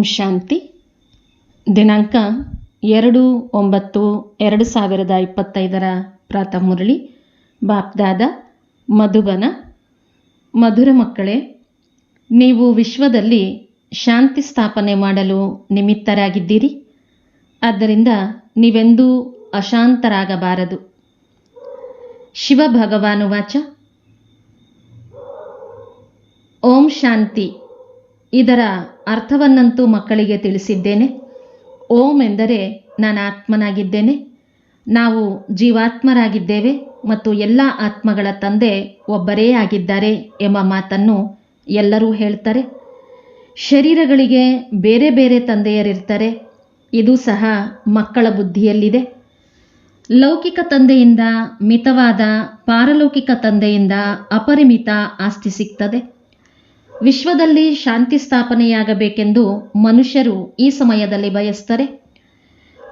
ಓಂ ಶಾಂತಿ. ದಿನಾಂಕ ಎರಡು ಒಂಬತ್ತು ಎರಡು ಸಾವಿರದ ಇಪ್ಪತ್ತೈದರ ಪ್ರಾತಃ ಮುರಳಿ. ಬಾಪ್ದಾದ ಮಧುಬನ. ಮಧುರ ಮಕ್ಕಳೇ, ನೀವು ವಿಶ್ವದಲ್ಲಿ ಶಾಂತಿ ಸ್ಥಾಪನೆ ಮಾಡಲು ನಿಮಿತ್ತರಾಗಿದ್ದೀರಿ. ಆದ್ದರಿಂದ ನೀವೆಂದೂ ಅಶಾಂತರಾಗಬಾರದು. ಶಿವ ಭಗವಾನುವಾಚ ಓಂ ಶಾಂತಿ. ಇದರ ಅರ್ಥವನ್ನಂತೂ ಮಕ್ಕಳಿಗೆ ತಿಳಿಸಿದ್ದೇನೆ. ಓಂ ಎಂದರೆ ನಾನು ಆತ್ಮನಾಗಿದ್ದೇನೆ. ನಾವು ಜೀವಾತ್ಮರಾಗಿದ್ದೇವೆ ಮತ್ತು ಎಲ್ಲ ಆತ್ಮಗಳ ತಂದೆ ಒಬ್ಬರೇ ಆಗಿದ್ದಾರೆ ಎಂಬ ಮಾತನ್ನು ಎಲ್ಲರೂ ಹೇಳ್ತಾರೆ. ಶರೀರಗಳಿಗೆ ಬೇರೆ ಬೇರೆ ತಂದೆಯರಿರ್ತಾರೆ. ಇದು ಸಹ ಮಕ್ಕಳ ಬುದ್ಧಿಯಲ್ಲಿದೆ. ಲೌಕಿಕ ತಂದೆಯಿಂದ ಮಿತವಾದ ಪಾರಲೌಕಿಕ ತಂದೆಯಿಂದ ಅಪರಿಮಿತ ಆಸ್ತಿ ಸಿಗ್ತದೆ. ವಿಶ್ವದಲ್ಲಿ ಶಾಂತಿ ಸ್ಥಾಪನೆಯಾಗಬೇಕೆಂದು ಮನುಷ್ಯರು ಈ ಸಮಯದಲ್ಲಿ ಬಯಸ್ತಾರೆ.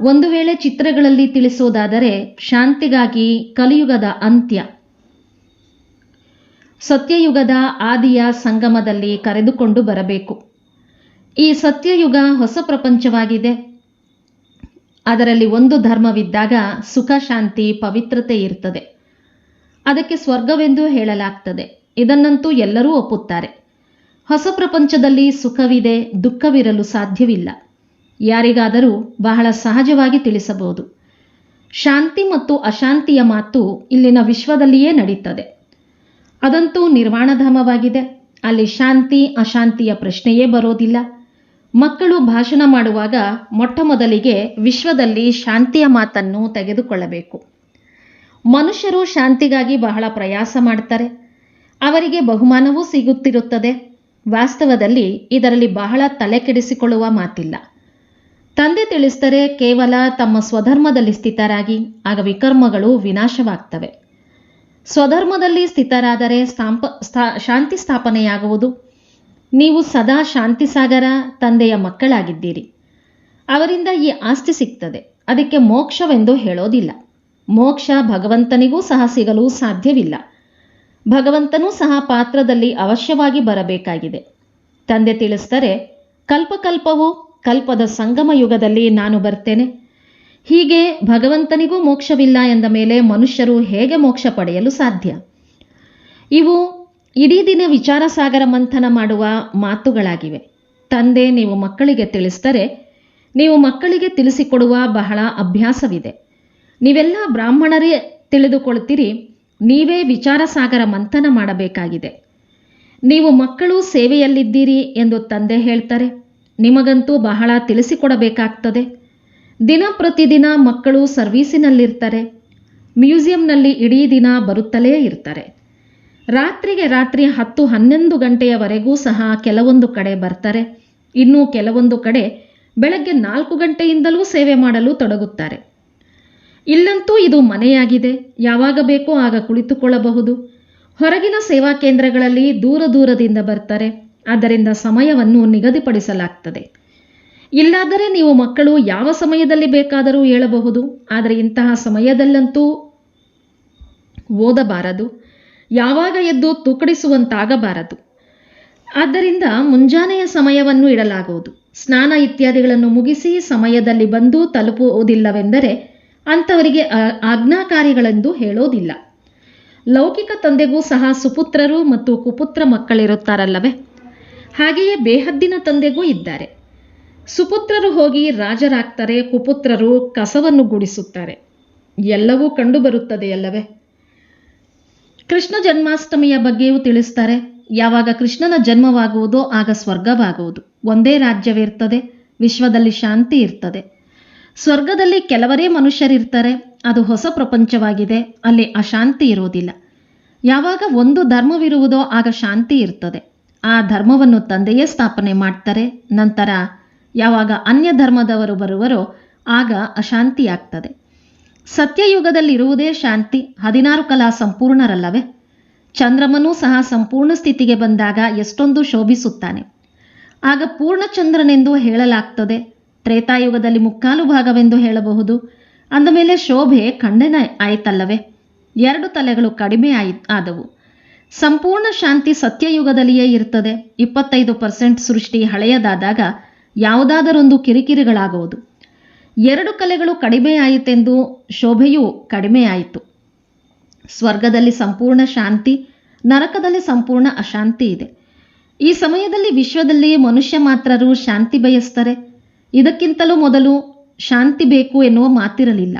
ಒಂದು ವೇಳೆ ಚಿತ್ರಗಳಲ್ಲಿ ತಿಳಿಸುವುದಾದರೆ ಶಾಂತಿಗಾಗಿ ಕಲಿಯುಗದ ಅಂತ್ಯ. ಸತ್ಯಯುಗದ ಆದಿಯ ಸಂಗಮದಲ್ಲಿ ಕರೆದುಕೊಂಡು ಬರಬೇಕು. ಈ ಸತ್ಯಯುಗ ಹೊಸ ಪ್ರಪಂಚವಾಗಿದೆ. ಅದರಲ್ಲಿ ಒಂದು ಧರ್ಮವಿದ್ದಾಗ ಸುಖ, ಶಾಂತಿ, ಪವಿತ್ರತೆ ಇರ್ತದೆ. ಅದಕ್ಕೆ ಸ್ವರ್ಗವೆಂದು ಹೇಳಲಾಗ್ತದೆ. ಇದನ್ನಂತೂ ಎಲ್ಲರೂ ಒಪ್ಪುತ್ತಾರೆ. ಹೊಸ ಪ್ರಪಂಚದಲ್ಲಿ ಸುಖವಿದೆ, ದುಃಖವಿರಲು ಸಾಧ್ಯವಿಲ್ಲ. ಯಾರಿಗಾದರೂ ಬಹಳ ಸಹಜವಾಗಿ ತಿಳಿಸಬಹುದು. ಶಾಂತಿ ಮತ್ತು ಅಶಾಂತಿಯ ಮಾತು ಇಲ್ಲಿನ ವಿಶ್ವದಲ್ಲಿಯೇ ನಡೀತದೆ. ಅದಂತೂ ನಿರ್ವಾಣಧಾಮವಾಗಿದೆ. ಅಲ್ಲಿ ಶಾಂತಿ, ಅಶಾಂತಿಯ ಪ್ರಶ್ನೆಯೇ ಬರೋದಿಲ್ಲ. ಮಕ್ಕಳು ಭಾಷಣ ಮಾಡುವಾಗ ಮೊಟ್ಟ ಮೊದಲಿಗೆ ವಿಶ್ವದಲ್ಲಿ ಶಾಂತಿಯ ಮಾತನ್ನು ತೆಗೆದುಕೊಳ್ಳಬೇಕು. ಮನುಷ್ಯರು ಶಾಂತಿಗಾಗಿ ಬಹಳ ಪ್ರಯಾಸ ಮಾಡ್ತಾರೆ. ಅವರಿಗೆ ಬಹುಮಾನವೂ ಸಿಗುತ್ತಿರುತ್ತದೆ. ವಾಸ್ತವದಲ್ಲಿ ಇದರಲ್ಲಿ ಬಹಳ ತಲೆ ಕೆಡಿಸಿಕೊಳ್ಳುವ ಮಾತಿಲ್ಲ. ತಂದೆ ತಿಳಿಸಿದರೆ ಕೇವಲ ತಮ್ಮ ಸ್ವಧರ್ಮದಲ್ಲಿ ಸ್ಥಿತರಾಗಿ, ಆಗ ವಿಕರ್ಮಗಳು ವಿನಾಶವಾಗ್ತವೆ. ಸ್ವಧರ್ಮದಲ್ಲಿ ಸ್ಥಿತರಾದರೆ ಸ್ಥಾಪ ಸ್ಥಾ, ಶಾಂತಿ ಸ್ಥಾಪನೆಯಾಗುವುದು. ನೀವು ಸದಾ ಶಾಂತಿ ಸಾಗರ ತಂದೆಯ ಮಕ್ಕಳಾಗಿದ್ದೀರಿ. ಅವರಿಂದ ಈ ಆಸ್ತಿ ಸಿಗ್ತದೆ. ಅದಕ್ಕೆ ಮೋಕ್ಷವೆಂದು ಹೇಳೋದಿಲ್ಲ. ಮೋಕ್ಷ ಭಗವಂತನಿಗೂ ಸಹ ಸಿಗಲು ಸಾಧ್ಯವಿಲ್ಲ. ಭಗವಂತನೂ ಸಹ ಪಾತ್ರದಲ್ಲಿ ಅವಶ್ಯವಾಗಿ ಬರಬೇಕಾಗಿದೆ. ತಂದೆ ತಿಳಿಸ್ತಾರೆ ಕಲ್ಪಕಲ್ಪವು ಕಲ್ಪದ ಸಂಗಮ ಯುಗದಲ್ಲಿ ನಾನು ಬರ್ತೇನೆ. ಹೀಗೆ ಭಗವಂತನಿಗೂ ಮೋಕ್ಷವಿಲ್ಲ ಎಂದ ಮೇಲೆ ಮನುಷ್ಯರು ಹೇಗೆ ಮೋಕ್ಷ ಪಡೆಯಲು ಸಾಧ್ಯ? ಇವು ಇಡೀ ದಿನ ವಿಚಾರ ಸಾಗರ ಮಂಥನ ಮಾಡುವ ಮಾತುಗಳಾಗಿವೆ. ತಂದೆ, ನೀವು ಮಕ್ಕಳಿಗೆ ತಿಳಿಸ್ತಾರೆ ನೀವು ಮಕ್ಕಳಿಗೆ ತಿಳಿಸಿಕೊಡುವ ಬಹಳ ಅಭ್ಯಾಸವಿದೆ. ನೀವೆಲ್ಲ ಬ್ರಾಹ್ಮಣರೇ ತಿಳಿದುಕೊಳ್ತೀರಿ. ನೀವೇ ವಿಚಾರ ಸಾಗರ ಮಂಥನ ಮಾಡಬೇಕಾಗಿದೆ. ನೀವು ಮಕ್ಕಳು ಸೇವೆಯಲ್ಲಿದ್ದೀರಿ ಎಂದು ತಂದೆ ಹೇಳ್ತಾರೆ. ನಿಮಗಂತೂ ಬಹಳ ತಿಳಿಸಿಕೊಡಬೇಕಾಗ್ತದೆ. ದಿನ ಪ್ರತಿದಿನ ಮಕ್ಕಳು ಸರ್ವೀಸಿನಲ್ಲಿರ್ತಾರೆ. ಮ್ಯೂಸಿಯಂನಲ್ಲಿ ಇಡೀ ದಿನ ಬರುತ್ತಲೇ ಇರ್ತಾರೆ. ರಾತ್ರಿಗೆ ರಾತ್ರಿ ಹತ್ತು ಹನ್ನೊಂದು ಗಂಟೆಯವರೆಗೂ ಸಹ ಕೆಲವೊಂದು ಕಡೆ ಬರ್ತಾರೆ. ಇನ್ನೂ ಕೆಲವೊಂದು ಕಡೆ ಬೆಳಗ್ಗೆ ನಾಲ್ಕು ಗಂಟೆಯಿಂದಲೂ ಸೇವೆ ಮಾಡಲು ತೊಡಗುತ್ತಾರೆ. ಇಲ್ಲಂತೂ ಇದು ಮನೆಯಾಗಿದೆ. ಯಾವಾಗ ಬೇಕೋ ಆಗ ಕುಳಿತುಕೊಳ್ಳಬಹುದು. ಹೊರಗಿನ ಸೇವಾ ಕೇಂದ್ರಗಳಲ್ಲಿ ದೂರ ದೂರದಿಂದ ಬರ್ತಾರೆ. ಆದ್ದರಿಂದ ಸಮಯವನ್ನು ನಿಗದಿಪಡಿಸಲಾಗ್ತದೆ. ಇಲ್ಲಾದರೆ ನೀವು ಮಕ್ಕಳು ಯಾವ ಸಮಯದಲ್ಲಿ ಬೇಕಾದರೂ ಹೇಳಬಹುದು ಆದರೆ ಇಂತಹ ಸಮಯದಲ್ಲಂತೂ ಓದಬಾರದು. ಯಾವಾಗ ಎದ್ದು ತೂಕಡಿಸುವಂತಾಗಬಾರದು. ಆದ್ದರಿಂದ ಮುಂಜಾನೆಯ ಸಮಯವನ್ನು ಇಡಲಾಗುವುದು. ಸ್ನಾನ ಇತ್ಯಾದಿಗಳನ್ನು ಮುಗಿಸಿ ಸಮಯದಲ್ಲಿ ಬಂದು ತಲುಪುವುದಿಲ್ಲವೆಂದರೆ ಅಂಥವರಿಗೆ ಆಜ್ಞಾಕಾರಿಗಳೆಂದು ಹೇಳೋದಿಲ್ಲ. ಲೌಕಿಕ ತಂದೆಗೂ ಸಹ ಸುಪುತ್ರರು ಮತ್ತು ಕುಪುತ್ರ ಮಕ್ಕಳಿರುತ್ತಾರಲ್ಲವೇ? ಹಾಗೆಯೇ ಬೇಹದ್ದಿನ ತಂದೆಗೂ ಇದ್ದಾರೆ. ಸುಪುತ್ರರು ಹೋಗಿ ರಾಜರಾಗ್ತಾರೆ, ಕುಪುತ್ರರು ಕಸವನ್ನು ಗುಡಿಸುತ್ತಾರೆ. ಎಲ್ಲವೂ ಕಂಡುಬರುತ್ತದೆಯಲ್ಲವೇ ಕೃಷ್ಣ ಜನ್ಮಾಷ್ಟಮಿಯ ಬಗ್ಗೆಯೂ ತಿಳಿಸ್ತಾರೆ, ಯಾವಾಗ ಕೃಷ್ಣನ ಜನ್ಮವಾಗುವುದೋ ಆಗ ಸ್ವರ್ಗವಾಗುವುದು. ಒಂದೇ ರಾಜ್ಯವಿರ್ತದೆ, ವಿಶ್ವದಲ್ಲಿ ಶಾಂತಿ ಇರ್ತದೆ. ಸ್ವರ್ಗದಲ್ಲಿ ಕೆಲವರೇ ಮನುಷ್ಯರಿರ್ತಾರೆ. ಅದು ಹೊಸ ಪ್ರಪಂಚವಾಗಿದೆ. ಅಲ್ಲಿ ಅಶಾಂತಿ ಇರುವುದಿಲ್ಲ. ಯಾವಾಗ ಒಂದು ಧರ್ಮವಿರುವುದೋ ಆಗ ಶಾಂತಿ ಇರ್ತದೆ. ಆ ಧರ್ಮವನ್ನು ತಂದೆಯೇ ಸ್ಥಾಪನೆ ಮಾಡ್ತಾರೆ. ನಂತರ ಯಾವಾಗ ಅನ್ಯ ಧರ್ಮದವರು ಬರುವರೋ ಆಗ ಅಶಾಂತಿ ಆಗ್ತದೆ ಸತ್ಯಯುಗದಲ್ಲಿರುವುದೇ ಶಾಂತಿ. ಹದಿನಾರು ಕಲಾ ಸಂಪೂರ್ಣರಲ್ಲವೇ? ಚಂದ್ರಮನೂ ಸಹ ಸಂಪೂರ್ಣ ಸ್ಥಿತಿಗೆ ಬಂದಾಗ ಎಷ್ಟೊಂದು ಶೋಭಿಸುತ್ತಾನೆ. ಆಗ ಪೂರ್ಣಚಂದ್ರನೆಂದು ಹೇಳಲಾಗ್ತದೆ. ತ್ರೇತಾಯುಗದಲ್ಲಿ ಮುಕ್ಕಾಲು ಭಾಗವೆಂದು ಹೇಳಬಹುದು. ಅಂದಮೇಲೆ ಶೋಭೆ ಖಂಡನ ಆಯಿತಲ್ಲವೇ? ಎರಡು ತಲೆಗಳು ಕಡಿಮೆ ಆಯಿ, ಆದವು. ಸಂಪೂರ್ಣ ಶಾಂತಿ ಸತ್ಯಯುಗದಲ್ಲಿಯೇ ಇರ್ತದೆ ಇಪ್ಪತ್ತೈದು ಪರ್ಸೆಂಟ್ ಸೃಷ್ಟಿ ಹಳೆಯದಾದಾಗ ಯಾವುದಾದರೊಂದು ಕಿರಿಕಿರಿಗಳಾಗುವುದು. ಎರಡು ಕಲೆಗಳು ಕಡಿಮೆ ಆಯಿತೆಂದು ಶೋಭೆಯೂ ಕಡಿಮೆ ಆಯಿತು. ಸ್ವರ್ಗದಲ್ಲಿ ಸಂಪೂರ್ಣ ಶಾಂತಿ, ನರಕದಲ್ಲಿ ಸಂಪೂರ್ಣ ಅಶಾಂತಿ ಇದೆ. ಈ ಸಮಯದಲ್ಲಿ ವಿಶ್ವದಲ್ಲಿ ಮನುಷ್ಯ ಮಾತ್ರರು ಶಾಂತಿ ಬಯಸ್ತಾರೆ. ಇದಕ್ಕಿಂತಲೂ ಮೊದಲು ಶಾಂತಿ ಬೇಕು ಎನ್ನುವ ಮಾತಿರಲಿಲ್ಲ.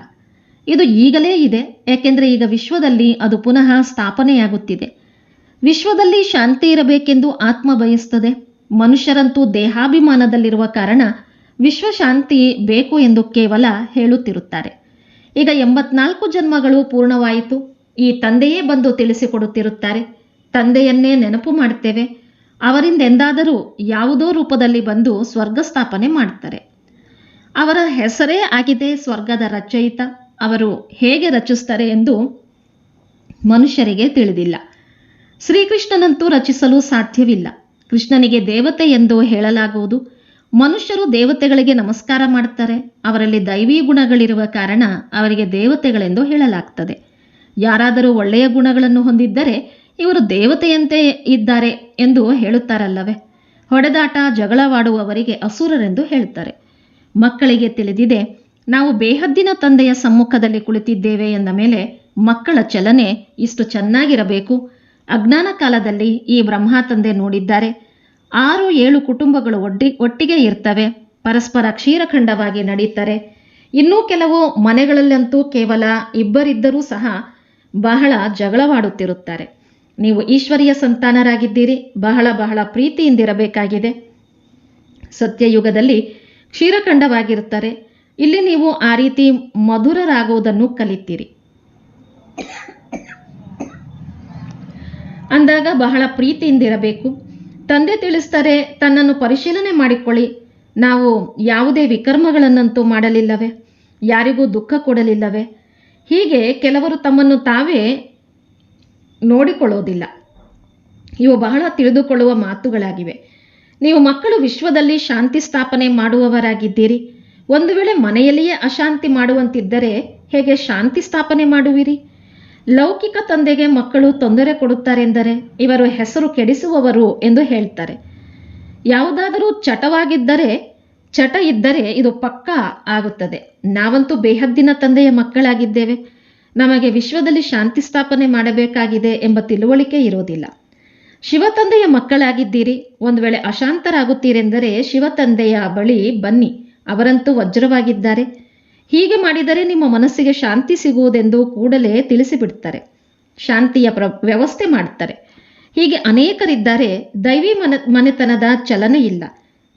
ಇದು ಈಗಲೇ ಇದೆ, ಏಕೆಂದರೆ ಈಗ ವಿಶ್ವದಲ್ಲಿ ಅದು ಪುನಃ ಸ್ಥಾಪನೆಯಾಗುತ್ತಿದೆ. ವಿಶ್ವದಲ್ಲಿ ಶಾಂತಿ ಇರಬೇಕೆಂದು ಆತ್ಮ ಬಯಸ್ತದೆ. ಮನುಷ್ಯರಂತೂ ದೇಹಾಭಿಮಾನದಲ್ಲಿರುವ ಕಾರಣ ವಿಶ್ವಶಾಂತಿ ಬೇಕು ಎಂದು ಕೇವಲ ಹೇಳುತ್ತಿರುತ್ತಾರೆ. ಈಗ ಎಂಬತ್ನಾಲ್ಕು ಜನ್ಮಗಳು ಪೂರ್ಣವಾಯಿತು. ಈ ತಂದೆಯೇ ಬಂದು ತಿಳಿಸಿಕೊಡುತ್ತಿರುತ್ತಾರೆ. ತಂದೆಯನ್ನೇ ನೆನಪು ಮಾಡುತ್ತೇವೆ ಅವರಿಂದ ಎಂದಾದರೂ ಯಾವುದೋ ರೂಪದಲ್ಲಿ ಬಂದು ಸ್ವರ್ಗ ಸ್ಥಾಪನೆ ಮಾಡ್ತಾರೆ. ಅವರ ಹೆಸರೇ ಆಗಿದೆ ಸ್ವರ್ಗದ ರಚಯಿತ. ಅವರು ಹೇಗೆ ರಚಿಸ್ತಾರೆ ಎಂದು ಮನುಷ್ಯರಿಗೆ ತಿಳಿದಿಲ್ಲ. ಶ್ರೀಕೃಷ್ಣನಂತೂ ರಚಿಸಲು ಸಾಧ್ಯವಿಲ್ಲ. ಕೃಷ್ಣನಿಗೆ ದೇವತೆ ಎಂದು ಹೇಳಲಾಗುವುದು. ಮನುಷ್ಯರು ದೇವತೆಗಳಿಗೆ ನಮಸ್ಕಾರ ಮಾಡ್ತಾರೆ. ಅವರಲ್ಲಿ ದೈವೀ ಗುಣಗಳಿರುವ ಕಾರಣ ಅವರಿಗೆ ದೇವತೆಗಳೆಂದು ಹೇಳಲಾಗ್ತದೆ. ಯಾರಾದರೂ ಒಳ್ಳೆಯ ಗುಣಗಳನ್ನು ಹೊಂದಿದ್ದರೆ ಇವರು ದೇವತೆಯಂತೆ ಇದ್ದಾರೆ ಎಂದು ಹೇಳುತ್ತಾರಲ್ಲವೇ? ಹೊಡೆದಾಟ, ಜಗಳವಾಡುವವರಿಗೆ ಅಸುರರೆಂದು ಹೇಳುತ್ತಾರೆ. ಮಕ್ಕಳಿಗೆ ತಿಳಿದಿದೆ, ನಾವು ಬೇಹದ್ದಿನ ತಂದೆಯ ಸಮ್ಮುಖದಲ್ಲಿ ಕುಳಿತಿದ್ದೇವೆ ಎಂದ ಮೇಲೆ ಮಕ್ಕಳ ಚಲನೆ ಇಷ್ಟು ಚೆನ್ನಾಗಿರಬೇಕು. ಅಜ್ಞಾನ ಕಾಲದಲ್ಲಿ ಈ ಬ್ರಹ್ಮ ತಂದೆ ನೋಡಿದ್ದಾರೆ. ಆರು ಏಳು ಕುಟುಂಬಗಳು ಒಡ್ಡಿ, ಒಟ್ಟಿಗೆ ಇರ್ತವೆ. ಪರಸ್ಪರ ಕ್ಷೀರಖಂಡವಾಗಿ ನಡೀತಾರೆ. ಇನ್ನೂ ಕೆಲವು ಮನೆಗಳಲ್ಲಂತೂ ಕೇವಲ ಇಬ್ಬರಿದ್ದರೂ ಸಹ ಬಹಳ ಜಗಳವಾಡುತ್ತಿರುತ್ತಾರೆ. ನೀವು ಈಶ್ವರಿಯ ಸಂತಾನರಾಗಿದ್ದೀರಿ. ಬಹಳ ಬಹಳ ಪ್ರೀತಿಯಿಂದಿರಬೇಕಾಗಿದೆ. ಸತ್ಯಯುಗದಲ್ಲಿ ಕ್ಷೀರಖಂಡವಾಗಿರುತ್ತಾರೆ. ಇಲ್ಲಿ ನೀವು ಆ ರೀತಿ ಮಧುರರಾಗುವುದನ್ನು ಕಲಿತೀರಿ. ಅಂದಾಗ ಬಹಳ ಪ್ರೀತಿಯಿಂದಿರಬೇಕು. ತಂದೆ ತಿಳಿಸ್ತಾರೆ, ತನ್ನನ್ನು ಪರಿಶೀಲನೆ ಮಾಡಿಕೊಳ್ಳಿ. ನಾವು ಯಾವುದೇ ವಿಕರ್ಮಗಳನ್ನಂತೂ ಮಾಡಲಿಲ್ಲವೇ? ಯಾರಿಗೂ ದುಃಖ ಕೊಡಲಿಲ್ಲವೇ? ಹೀಗೆ ಕೆಲವರು ತಮ್ಮನ್ನು ತಾವೇ ನೋಡಿಕೊಳ್ಳೋದಿಲ್ಲ. ಇವು ಬಹಳ ತಿಳಿದುಕೊಳ್ಳುವ ಮಾತುಗಳಾಗಿವೆ. ನೀವು ಮಕ್ಕಳು ವಿಶ್ವದಲ್ಲಿ ಶಾಂತಿ ಸ್ಥಾಪನೆ ಮಾಡುವವರಾಗಿದ್ದೀರಿ. ಒಂದು ವೇಳೆ ಮನೆಯಲ್ಲಿಯೇ ಅಶಾಂತಿ ಮಾಡುವಂತಿದ್ದರೆ ಹೇಗೆ ಶಾಂತಿ ಸ್ಥಾಪನೆ ಮಾಡುವಿರಿ? ಲೌಕಿಕ ತಂದೆಗೆ ಮಕ್ಕಳು ತೊಂದರೆ ಕೊಡುತ್ತಾರೆಂದರೆ ಇವರು ಹೆಸರು ಕೆಡಿಸುವವರು ಎಂದು ಹೇಳ್ತಾರೆ. ಯಾವುದಾದರೂ ಚಟವಾಗಿದ್ದರೆ, ಚಟ ಇದ್ದರೆ ಇದು ಪಕ್ಕಾ ಆಗುತ್ತದೆ. ನಾವಂತೂ ಬೇಹದ್ದಿನ ತಂದೆಯ ಮಕ್ಕಳಾಗಿದ್ದೇವೆ. ನಮಗೆ ವಿಶ್ವದಲ್ಲಿ ಶಾಂತಿ ಸ್ಥಾಪನೆ ಮಾಡಬೇಕಾಗಿದೆ ಎಂಬ ತಿಳುವಳಿಕೆ ಇರೋದಿಲ್ಲ ಶಿವತಂದೆಯ ಮಕ್ಕಳಾಗಿದ್ದೀರಿ, ಒಂದು ವೇಳೆ ಅಶಾಂತರಾಗುತ್ತೀರೆಂದರೆ ಶಿವತಂದೆಯ ಬಳಿ ಬನ್ನಿ, ಅವರಂತೂ ವಜ್ರವಾಗಿದ್ದಾರೆ. ಹೀಗೆ ಮಾಡಿದರೆ ನಿಮ್ಮ ಮನಸ್ಸಿಗೆ ಶಾಂತಿ ಸಿಗುವುದೆಂದು ಕೂಡಲೇ ತಿಳಿಸಿಬಿಡ್ತಾರೆ, ಶಾಂತಿಯ ಪ್ರ, ವ್ಯವಸ್ಥೆ ಮಾಡ್ತಾರೆ ಹೀಗೆ ಅನೇಕರಿದ್ದಾರೆ, ದೈವಿ ಮನ, ಮನೆತನದ ಚಲನೆ ಇಲ್ಲ.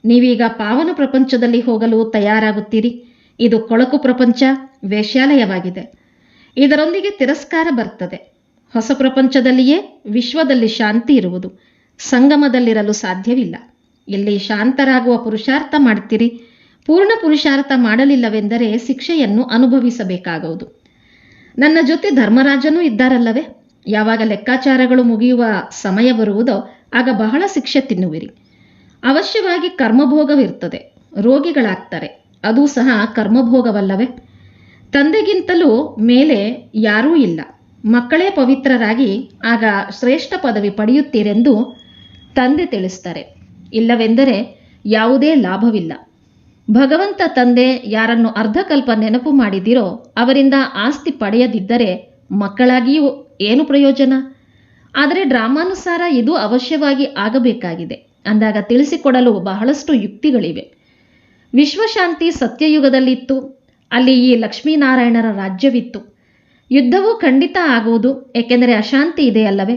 ನೀವೀಗ ಪಾವನ ಪ್ರಪಂಚದಲ್ಲಿ ಹೋಗಲು ತಯಾರಾಗುತ್ತೀರಿ. ಇದು ಕೊಳಕು ಪ್ರಪಂಚ, ವೇಶ್ಯಾಲಯವಾಗಿದೆ. ಇದರೊಂದಿಗೆ ತಿರಸ್ಕಾರ ಬರ್ತದೆ. ಹೊಸ ಪ್ರಪಂಚದಲ್ಲಿಯೇ ವಿಶ್ವದಲ್ಲಿ ಶಾಂತಿ ಇರುವುದು ಸಂಗಮದಲ್ಲಿರಲು ಸಾಧ್ಯವಿಲ್ಲ. ಇಲ್ಲಿ ಶಾಂತರಾಗುವ ಪುರುಷಾರ್ಥ ಮಾಡ್ತೀರಿ? ಪೂರ್ಣ ಪುರುಷಾರ್ಥ ಮಾಡಲಿಲ್ಲವೆಂದರೆ ಶಿಕ್ಷೆಯನ್ನು ಅನುಭವಿಸಬೇಕಾಗುವುದು. ನನ್ನ ಜೊತೆ ಧರ್ಮರಾಜನೂ ಇದ್ದಾರಲ್ಲವೇ? ಯಾವಾಗ ಲೆಕ್ಕಾಚಾರಗಳು ಮುಗಿಯುವ ಸಮಯ ಬರುವುದೋ ಆಗ ಬಹಳ ಶಿಕ್ಷೆ ತಿನ್ನುವಿರಿ. ಅವಶ್ಯವಾಗಿ ಕರ್ಮಭೋಗವಿರ್ತದೆ. ರೋಗಿಗಳಾಗ್ತಾರೆ. ಅದು ಸಹ ಕರ್ಮಭೋಗವಲ್ಲವೇ? ತಂದೆಗಿಂತಲೂ ಮೇಲೆ ಯಾರೂ ಇಲ್ಲ. ಮಕ್ಕಳೇ ಪವಿತ್ರರಾಗಿ ಆಗ ಶ್ರೇಷ್ಠ ಪದವಿ ಪಡೆಯುತ್ತೀರೆಂದು ತಂದೆ ತಿಳಿಸ್ತಾರೆ. ಇಲ್ಲವೆಂದರೆ ಯಾವುದೇ ಲಾಭವಿಲ್ಲ. ಭಗವಂತ ತಂದೆ ಯಾರನ್ನು ಅರ್ಧಕಲ್ಪ ನೆನಪು ಮಾಡಿದಿರೋ ಅವರಿಂದ ಆಸ್ತಿ ಪಡೆಯದಿದ್ದರೆ ಮಕ್ಕಳಾಗಿಯೂ ಏನು ಪ್ರಯೋಜನ? ಆದರೆ ಡ್ರಾಮಾನುಸಾರ ಇದು ಅವಶ್ಯವಾಗಿ ಆಗಬೇಕಾಗಿದೆ. ಅಂದಾಗ ತಿಳಿಸಿಕೊಡಲು ಬಹಳಷ್ಟು ಯುಕ್ತಿಗಳಿವೆ. ವಿಶ್ವಶಾಂತಿ ಸತ್ಯಯುಗದಲ್ಲಿತ್ತು. ಅಲ್ಲಿ ಈ ಲಕ್ಷ್ಮೀನಾರಾಯಣರ ರಾಜ್ಯವಿತ್ತು. ಯುದ್ಧವೂ ಖಂಡಿತ ಆಗುವುದು, ಏಕೆಂದರೆ ಅಶಾಂತಿ ಇದೆ ಅಲ್ಲವೇ?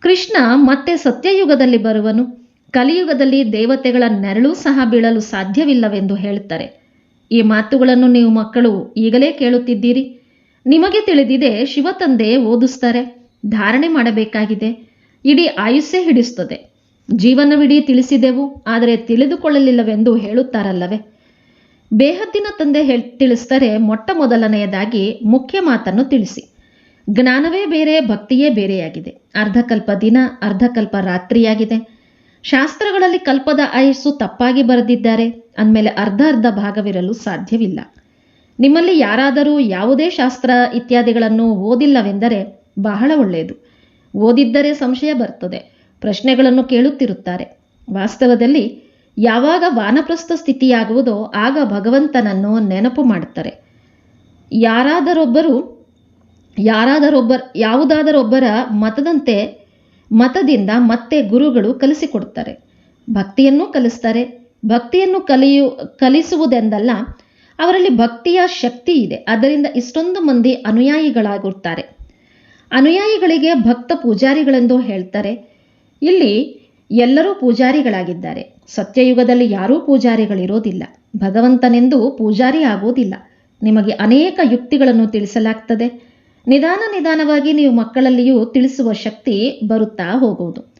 ಕೃಷ್ಣ ಮತ್ತೆ ಸತ್ಯಯುಗದಲ್ಲಿ ಬರುವನು, ಕಲಿಯುಗದಲ್ಲಿ ದೇವತೆಗಳ ನೆರಳು ಸಹ ಬೀಳಲು ಸಾಧ್ಯವಿಲ್ಲವೆಂದು ಹೇಳುತ್ತಾರೆ. ಈ ಮಾತುಗಳನ್ನು ನೀವು ಮಕ್ಕಳು ಈಗಲೇ ಕೇಳುತ್ತಿದ್ದೀರಿ. ನಿಮಗೆ ತಿಳಿದಿದೆ, ಶಿವತಂದೆ ಓದಿಸ್ತಾರೆ, ಧಾರಣೆ ಮಾಡಬೇಕಾಗಿದೆ, ಇಡೀ ಆಯುಸ್ಸೆ ಹಿಡಿಸುತ್ತದೆ ಜೀವನವಿಡೀ ತಿಳಿಸಿದೆವು, ಆದರೆ ತಿಳಿದುಕೊಳ್ಳಲಿಲ್ಲವೆಂದು ಹೇಳುತ್ತಾರಲ್ಲವೇ? ಬೇಹದ್ದಿನ ತಂದೆ ಹೇಳ್ ತಿಳಿಸ್ತಾರೆ ಮೊಟ್ಟ ಮೊದಲನೆಯದಾಗಿ ಮುಖ್ಯ ಮಾತನ್ನು ತಿಳಿಸಿ. ಜ್ಞಾನವೇ ಬೇರೆ, ಭಕ್ತಿಯೇ ಬೇರೆಯಾಗಿದೆ. ಅರ್ಧಕಲ್ಪ ದಿನ ಅರ್ಧಕಲ್ಪ ರಾತ್ರಿಯಾಗಿದೆ. ಶಾಸ್ತ್ರಗಳಲ್ಲಿ ಕಲ್ಪದ ಆಯಸ್ಸು ತಪ್ಪಾಗಿ ಬರೆದಿದ್ದಾರೆ. ಅಂದಮೇಲೆ ಅರ್ಧ ಅರ್ಧ ಭಾಗವಿರಲು ಸಾಧ್ಯವಿಲ್ಲ. ನಿಮ್ಮಲ್ಲಿ ಯಾರಾದರೂ ಯಾವುದೇ ಶಾಸ್ತ್ರ ಇತ್ಯಾದಿಗಳನ್ನು ಓದಿಲ್ಲವೆಂದರೆ ಬಹಳ ಒಳ್ಳೆಯದು. ಓದಿದ್ದರೆ ಸಂಶಯ ಬರ್ತದೆ. ಪ್ರಶ್ನೆಗಳನ್ನು ಕೇಳುತ್ತಿರುತ್ತಾರೆ. ವಾಸ್ತವದಲ್ಲಿ ಯಾವಾಗ ವಾನಪ್ರಸ್ಥ ಸ್ಥಿತಿಯಾಗುವುದೋ ಆಗ ಭಗವಂತನನ್ನು ನೆನಪು ಮಾಡುತ್ತಾರೆ. ಯಾರಾದರೊಬ್ಬರು, ಯಾರಾದರೊಬ್ಬರ, ಯಾವುದಾದರೊಬ್ಬರ ಮತದಂತೆ, ಮತದಿಂದ ಮತ್ತೆ ಗುರುಗಳು ಕಲಿಸಿಕೊಡುತ್ತಾರೆ. ಭಕ್ತಿಯನ್ನು ಕಲಿಸ್ತಾರೆ. ಭಕ್ತಿಯನ್ನು ಕಲಿಯು, ಕಲಿಸುವುದೆಂದಲ್ಲ, ಅವರಲ್ಲಿ ಭಕ್ತಿಯ ಶಕ್ತಿ ಇದೆ. ಅದರಿಂದ ಇಷ್ಟೊಂದು ಮಂದಿ ಅನುಯಾಯಿಗಳಾಗುತ್ತಾರೆ. ಅನುಯಾಯಿಗಳಿಗೆ ಭಕ್ತ ಪೂಜಾರಿಗಳೆಂದು ಹೇಳ್ತಾರೆ. ಇಲ್ಲಿ ಎಲ್ಲರೂ ಪೂಜಾರಿಗಳಾಗಿದ್ದಾರೆ. ಸತ್ಯಯುಗದಲ್ಲಿ ಯಾರೂ ಪೂಜಾರಿಗಳಿರೋದಿಲ್ಲ. ಭಗವಂತನೆಂದು ಪೂಜಾರಿ ಆಗೋದಿಲ್ಲ ನಿಮಗೆ ಅನೇಕ ಯುಕ್ತಿಗಳನ್ನು ತಿಳಿಸಲಾಗ್ತದೆ. ನಿಧಾನ ನಿಧಾನವಾಗಿ ನೀವು ಮಕ್ಕಳಲ್ಲಿಯೂ ತಿಳಿಸುವ ಶಕ್ತಿ ಬರುತ್ತಾ ಹೋಗುವುದು.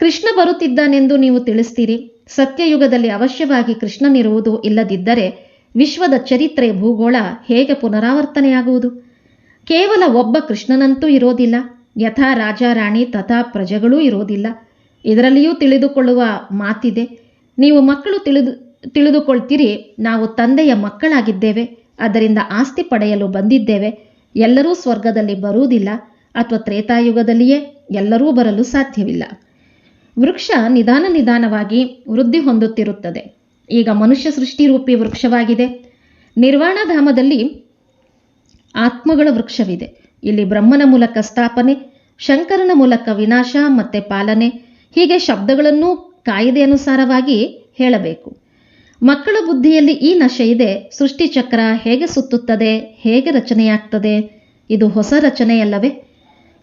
ಕೃಷ್ಣ ಬರುತ್ತಿದ್ದಾನೆಂದು ನೀವು ತಿಳಿಸ್ತೀರಿ. ಸತ್ಯಯುಗದಲ್ಲಿ ಅವಶ್ಯವಾಗಿ ಕೃಷ್ಣನಿರುವುದು ಇಲ್ಲದಿದ್ದರೆ ವಿಶ್ವದ ಚರಿತ್ರೆ ಭೂಗೋಳ ಹೇಗೆ ಪುನರಾವರ್ತನೆಯಾಗುವುದು? ಕೇವಲ ಒಬ್ಬ ಕೃಷ್ಣನಂತೂ ಇರೋದಿಲ್ಲ. ಯಥಾ ರಾಜ ರಾಣಿ ತಥಾ ಪ್ರಜೆಗಳೂ ಇರೋದಿಲ್ಲ. ಇದರಲ್ಲಿಯೂ ತಿಳಿದುಕೊಳ್ಳುವ ಮಾತಿದೆ. ನೀವು ಮಕ್ಕಳು ತಿಳಿದು, ತಿಳಿದುಕೊಳ್ತೀರಿ, ನಾವು ತಂದೆಯ ಮಕ್ಕಳಾಗಿದ್ದೇವೆ, ಅದರಿಂದ ಆಸ್ತಿ ಪಡೆಯಲು ಬಂದಿದ್ದೇವೆ. ಎಲ್ಲರೂ ಸ್ವರ್ಗದಲ್ಲಿ ಬರುವುದಿಲ್ಲ, ಅಥವಾ ತ್ರೇತಾಯುಗದಲ್ಲಿಯೇ ಎಲ್ಲರೂ ಬರಲು ಸಾಧ್ಯವಿಲ್ಲ. ವೃಕ್ಷ ನಿಧಾನ ನಿಧಾನವಾಗಿ ವೃದ್ಧಿ ಹೊಂದುತ್ತಿರುತ್ತದೆ. ಈಗ ಮನುಷ್ಯ ಸೃಷ್ಟಿರೂಪಿ ವೃಕ್ಷವಾಗಿದೆ. ನಿರ್ವಾಣಧಾಮದಲ್ಲಿ ಆತ್ಮಗಳ ವೃಕ್ಷವಿದೆ. ಇಲ್ಲಿ ಬ್ರಹ್ಮನ ಮೂಲಕ ಸ್ಥಾಪನೆ, ಶಂಕರನ ಮೂಲಕ ವಿನಾಶ ಮತ್ತೆ ಪಾಲನೆ ಹೀಗೆ ಶಬ್ದಗಳನ್ನು ಕಾಯ್ದೆ ಅನುಸಾರವಾಗಿ ಹೇಳಬೇಕು. ಮಕ್ಕಳ ಬುದ್ಧಿಯಲ್ಲಿ ಈ ನಶೆ ಇದೆ. ಸೃಷ್ಟಿಚಕ್ರ ಹೇಗೆ ಸುತ್ತುತ್ತದೆ, ಹೇಗೆ ರಚನೆಯಾಗ್ತದೆ, ಇದು ಹೊಸ ರಚನೆಯಲ್ಲವೇ?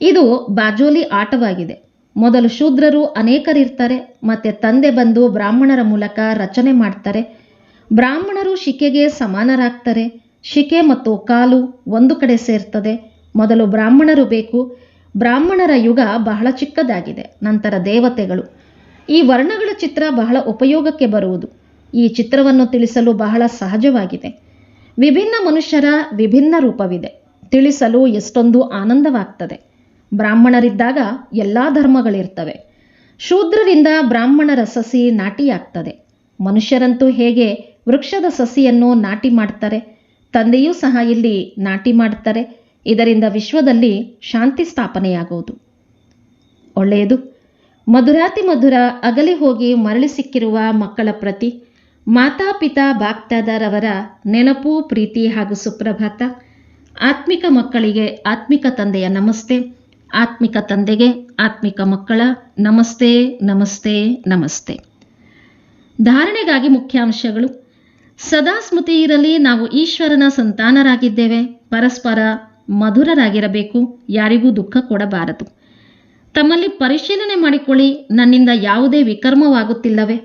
ಇದು ಬಾಜೋಲಿ ಆಟವಾಗಿದೆ. ಮೊದಲು ಶೂದ್ರರು ಅನೇಕರಿರ್ತಾರೆ, ಮತ್ತೆ ತಂದೆ ಬಂದು ಬ್ರಾಹ್ಮಣರ ಮೂಲಕ ರಚನೆ ಮಾಡ್ತಾರೆ. ಬ್ರಾಹ್ಮಣರು ಶಿಕೆಗೆ ಸಮಾನರಾಗ್ತಾರೆ. ಶಿಕೆ ಮತ್ತು ಕಾಲು ಒಂದು ಕಡೆ ಸೇರ್ತದೆ. ಮೊದಲು ಬ್ರಾಹ್ಮಣರು ಬೇಕು ಬ್ರಾಹ್ಮಣರ ಯುಗ ಬಹಳ ಚಿಕ್ಕದಾಗಿದೆ, ನಂತರ ದೇವತೆಗಳು. ಈ ವರ್ಣಗಳ ಚಿತ್ರ ಬಹಳ ಉಪಯೋಗಕ್ಕೆ ಬರುವುದು. ಈ ಚಿತ್ರವನ್ನು ತಿಳಿಸಲು ಬಹಳ ಸಹಜವಾಗಿದೆ. ವಿಭಿನ್ನ ಮನುಷ್ಯರ ವಿಭಿನ್ನ ರೂಪವಿದೆ. ತಿಳಿಸಲು ಎಷ್ಟೊಂದು ಆನಂದವಾಗ್ತದೆ. ಬ್ರಾಹ್ಮಣರಿದ್ದಾಗ ಎಲ್ಲ ಧರ್ಮಗಳಿರ್ತವೆ. ಶೂದ್ರರಿಂದ ಬ್ರಾಹ್ಮಣರ ಸಸಿ ನಾಟಿಯಾಗ್ತದೆ. ಮನುಷ್ಯರಂತೂ ಹೇಗೆ ವೃಕ್ಷದ ಸಸಿಯನ್ನು ನಾಟಿ ಮಾಡ್ತಾರೆ? ತಂದೆಯೂ ಸಹ ಇಲ್ಲಿ ನಾಟಿ ಮಾಡ್ತಾರೆ. ಇದರಿಂದ ವಿಶ್ವದಲ್ಲಿ ಶಾಂತಿ ಸ್ಥಾಪನೆಯಾಗುವುದು. ಒಳ್ಳೆಯದು. ಮಧುರಾತಿ ಮಧುರ ಅಗಲಿ ಹೋಗಿ ಮರಳಿ ಸಿಕ್ಕಿರುವ ಮಕ್ಕಳ ಪ್ರತಿ ಮಾತಾಪಿತಾ ಬಾಗ್ದಾದರವರ ನೆನಪು, ಪ್ರೀತಿ ಹಾಗೂ ಸುಪ್ರಭಾತ. ಆತ್ಮಿಕ ಮಕ್ಕಳಿಗೆ ಆತ್ಮಿಕ ತಂದೆಯ ನಮಸ್ತೆ, ಆತ್ಮಿಕ ತಂದೆಗೆ ಆತ್ಮಿಕ ಮಕ್ಕಳ ನಮಸ್ತೆ ನಮಸ್ತೆ ನಮಸ್ತೆ. ಧಾರಣೆಗಾಗಿ ಮುಖ್ಯಾಂಶಗಳು. ಸದಾ ಸ್ಮೃತಿ ಇರಲಿ, ನಾವು ಈಶ್ವರನ ಸಂತಾನರಾಗಿದ್ದೇವೆ. ಪರಸ್ಪರ ಮಧುರರಾಗಿರಬೇಕು. ಯಾರಿಗೂ ದುಃಖ ಕೊಡಬಾರದು. ತಮ್ಮಲ್ಲಿ ಪರಿಶೀಲನೆ ಮಾಡಿಕೊಳ್ಳಿ. ನನ್ನಿಂದ ಯಾವುದೇ ವಿಕರ್ಮವಾಗುತ್ತಿಲ್ಲವೇ?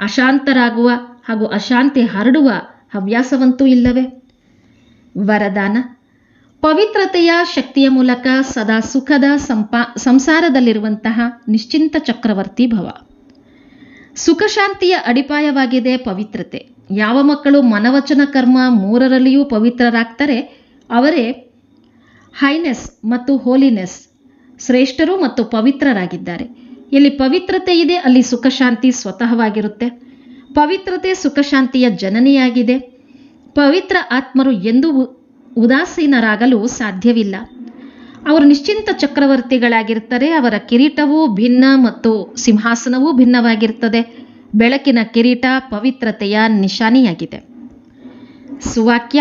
ಅಶಾಂತರಾಗುವ ಹಾಗೂ ಅಶಾಂತಿ ಹರಡುವ ಹವ್ಯಾಸವಂತೂ ಇಲ್ಲವೇ? ವರದಾನ. ಪವಿತ್ರತೆಯ ಶಕ್ತಿಯ ಮೂಲಕ ಸದಾ ಸುಖದ ಸಂಪಾ ಸಂಸಾರದಲ್ಲಿರುವಂತಹ ನಿಶ್ಚಿಂತ ಚಕ್ರವರ್ತಿ ಭವ. ಸುಖಶಾಂತಿಯ ಅಡಿಪಾಯವಾಗಿದೆ ಪವಿತ್ರತೆ. ಯಾವ ಮಕ್ಕಳು ಮನವಚನ ಕರ್ಮ ಮೂರರಲ್ಲಿಯೂ ಪವಿತ್ರರಾಗ್ತಾರೆ, ಅವರೇ ಹೈನೆಸ್ ಮತ್ತು ಹೋಲಿನೆಸ್ ಶ್ರೇಷ್ಠರು ಮತ್ತು ಪವಿತ್ರರಾಗಿದ್ದಾರೆ. ಎಲ್ಲಿ ಪವಿತ್ರತೆ ಇದೆ, ಅಲ್ಲಿ ಸುಖಶಾಂತಿ ಸ್ವತಃವಾಗಿರುತ್ತೆ. ಪವಿತ್ರತೆ ಸುಖಶಾಂತಿಯ ಜನನಿಯಾಗಿದೆ. ಪವಿತ್ರ ಆತ್ಮರು ಎಂದೂ ಉದಾಸೀನರಾಗಲು ಸಾಧ್ಯವಿಲ್ಲ. ಅವರು ನಿಶ್ಚಿಂತ ಚಕ್ರವರ್ತಿಗಳಾಗಿರ್ತಾರೆ, ಅವರ ಕಿರೀಟವೂ ಭಿನ್ನ ಮತ್ತು ಸಿಂಹಾಸನವೂ ಭಿನ್ನವಾಗಿರ್ತದೆ. ಬೆಳಕಿನ ಕಿರೀಟ ಪವಿತ್ರತೆಯ ನಿಶಾನಿಯಾಗಿದೆ. ಸುವಾಕ್ಯ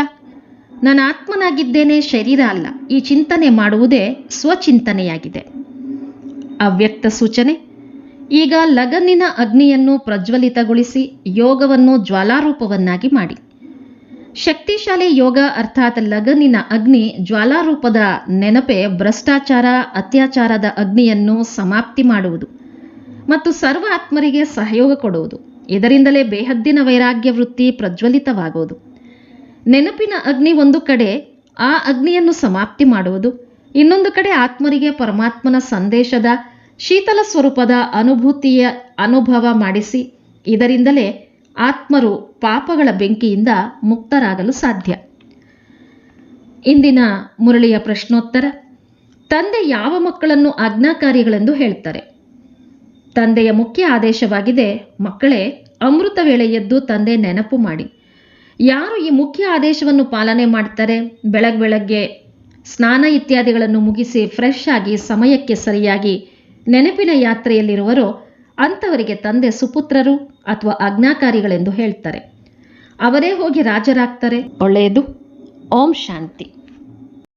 ನಾನು ಆತ್ಮನಾಗಿದ್ದೇನೆ ಶರೀರ ಅಲ್ಲ, ಈ ಚಿಂತನೆ ಮಾಡುವುದೇ ಸ್ವಚಿಂತನೆಯಾಗಿದೆ. ಅವ್ಯಕ್ತ ಸೂಚನೆ, ಈಗ ಲಗನ್ನಿನ ಅಗ್ನಿಯನ್ನು ಪ್ರಜ್ವಲಿತಗೊಳಿಸಿ ಯೋಗವನ್ನು ಜ್ವಾಲಾರೂಪವನ್ನಾಗಿ ಮಾಡಿ. ಶಕ್ತಿಶಾಲಿ ಯೋಗ ಅರ್ಥಾತ್ ಲಗನ್ನಿನ ಅಗ್ನಿ ಜ್ವಾಲಾರೂಪದ ನೆನಪೆ ಭ್ರಷ್ಟಾಚಾರ, ಅತ್ಯಾಚಾರದ ಅಗ್ನಿಯನ್ನು ಸಮಾಪ್ತಿ ಮಾಡುವುದು ಮತ್ತು ಸರ್ವ ಆತ್ಮರಿಗೆ ಸಹಯೋಗ ಕೊಡುವುದು. ಇದರಿಂದಲೇ ಬೇಹದ್ದಿನ ವೈರಾಗ್ಯ ವೃತ್ತಿ ಪ್ರಜ್ವಲಿತವಾಗುವುದು ನೆನಪಿನ ಅಗ್ನಿ ಒಂದು ಕಡೆ, ಆ ಅಗ್ನಿಯನ್ನು ಸಮಾಪ್ತಿ ಮಾಡುವುದು. ಇನ್ನೊಂದು ಕಡೆ ಆತ್ಮರಿಗೆ ಪರಮಾತ್ಮನ ಸಂದೇಶದ, ಶೀತಲ ಸ್ವರೂಪದ ಅನುಭೂತಿಯ ಅನುಭವ ಮಾಡಿಸಿ. ಇದರಿಂದಲೇ ಆತ್ಮರು ಪಾಪಗಳ ಬೆಂಕಿಯಿಂದ ಮುಕ್ತರಾಗಲು ಸಾಧ್ಯ. ಇಂದಿನ ಮುರಳಿಯ ಪ್ರಶ್ನೋತ್ತರ, ತಂದೆ ಯಾವ ಮಕ್ಕಳನ್ನು ಆಜ್ಞಾಕಾರಿಗಳೆಂದು ಹೇಳ್ತಾರೆ? ತಂದೆಯ ಮುಖ್ಯ ಆದೇಶವಾಗಿದೆ, ಮಕ್ಕಳೇ, ಅಮೃತ ವೇಳೆ ಎದ್ದು ತಂದೆ ನೆನಪು ಮಾಡಿ. ಯಾರು ಈ ಮುಖ್ಯ ಆದೇಶವನ್ನು ಪಾಲನೆ ಮಾಡ್ತಾರೆ? ಬೆಳಗ್ ಬೆಳಗ್ಗೆ ಸ್ನಾನ ಇತ್ಯಾದಿಗಳನ್ನು ಮುಗಿಸಿ ಫ್ರೆಶ್ ಆಗಿ ಸಮಯಕ್ಕೆ ಸರಿಯಾಗಿ ನೆನಪಿನ ಯಾತ್ರೆಯಲ್ಲಿರುವರೋ ಅಂಥವರಿಗೆ ತಂದೆ ಸುಪುತ್ರರು ಅಥವಾ ಅಜ್ಞಾಕಾರಿಗಳೆಂದು ಹೇಳ್ತಾರೆ. ಅವರೇ ಹೋಗಿ ರಾಜರಾಗ್ತಾರೆ. ಒಳ್ಳೆಯದು. ಓಂ ಶಾಂತಿ.